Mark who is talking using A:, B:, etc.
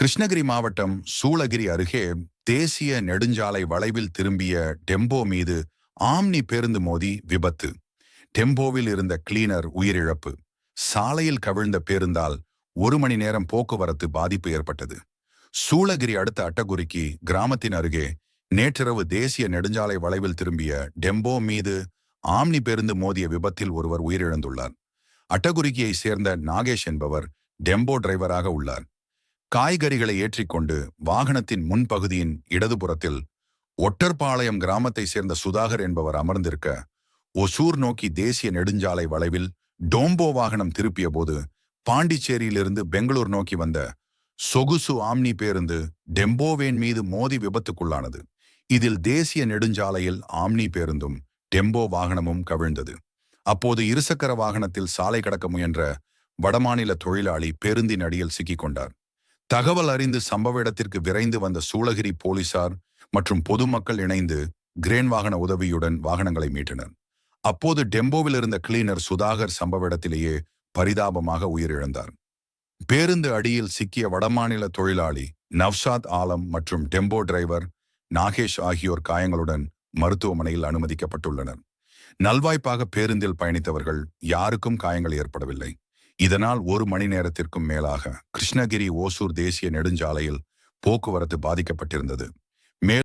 A: கிருஷ்ணகிரி மாவட்டம் சூளகிரி அருகே தேசிய நெடுஞ்சாலை வளைவில் திரும்பிய டெம்போ மீது ஆம்னி பேருந்து மோதி விபத்து. டெம்போவில் இருந்த கிளீனர் உயிரிழப்பு. சாலையில் கவிழ்ந்த பேருந்தால் ஒரு மணி நேரம் போக்குவரத்து பாதிப்பு ஏற்பட்டது. சூளகிரி அடுத்த அட்டகுறிக்கி கிராமத்தின் அருகே நேற்றிரவு தேசிய நெடுஞ்சாலை வளைவில் திரும்பிய டெம்போ மீது ஆம்னி பேருந்து மோதிய விபத்தில் ஒருவர் உயிரிழந்துள்ளார். அட்டகுரிக்கியை சேர்ந்த நாகேஷ் என்பவர் டெம்போ டிரைவராக உள்ளார். காய்கறிகளை ஏற்றிக்கொண்டு வாகனத்தின் முன்பகுதியின் இடதுபுறத்தில் ஒட்டர்பாளையம் கிராமத்தை சேர்ந்த சுதாகர் என்பவர் அமர்ந்திருக்க ஒசூர் நோக்கி தேசிய நெடுஞ்சாலை வளைவில் டோம்போ வாகனம் திருப்பிய போது பாண்டிச்சேரியிலிருந்து பெங்களூர் நோக்கி வந்த சொகுசு ஆம்னி பேருந்து டெம்போவேன் மீது மோதி விபத்துக்குள்ளானது. இதில் தேசிய நெடுஞ்சாலையில் ஆம்னி பேருந்தும் டெம்போ வாகனமும் கவிழ்ந்தது. அப்போது இருசக்கர வாகனத்தில் சாலை கடக்க முயன்ற வடமாநில தொழிலாளி பேருந்தின் அடியில் சிக்கிக்கொண்டார். தகவல் அறிந்து சம்பவ இடத்திற்கு விரைந்து வந்த சூளகிரி போலீசார் மற்றும் பொதுமக்கள் இணைந்து கிரேன் வாகன உதவியுடன் வாகனங்களை மீட்டனர். அப்போது டெம்போவில் இருந்த கிளீனர் சுதாகர் சம்பவ இடத்திலேயே பரிதாபமாக உயிரிழந்தார். பேருந்து அடியில் சிக்கிய வடமாநில தொழிலாளி நவ்சாத் ஆலம் மற்றும் டெம்போ டிரைவர் நாகேஷ் ஆகியோர் காயங்களுடன் மருத்துவமனையில் அனுமதிக்கப்பட்டுள்ளனர். நல்வாய்ப்பாக பேருந்தில் பயணித்தவர்கள் யாருக்கும் காயங்கள் ஏற்படவில்லை. இதனால் ஒரு மணி நேரத்திற்கும் மேலாக கிருஷ்ணகிரி ஓசூர் தேசிய நெடுஞ்சாலையில் போக்குவரத்து பாதிக்கப்பட்டிருந்தது.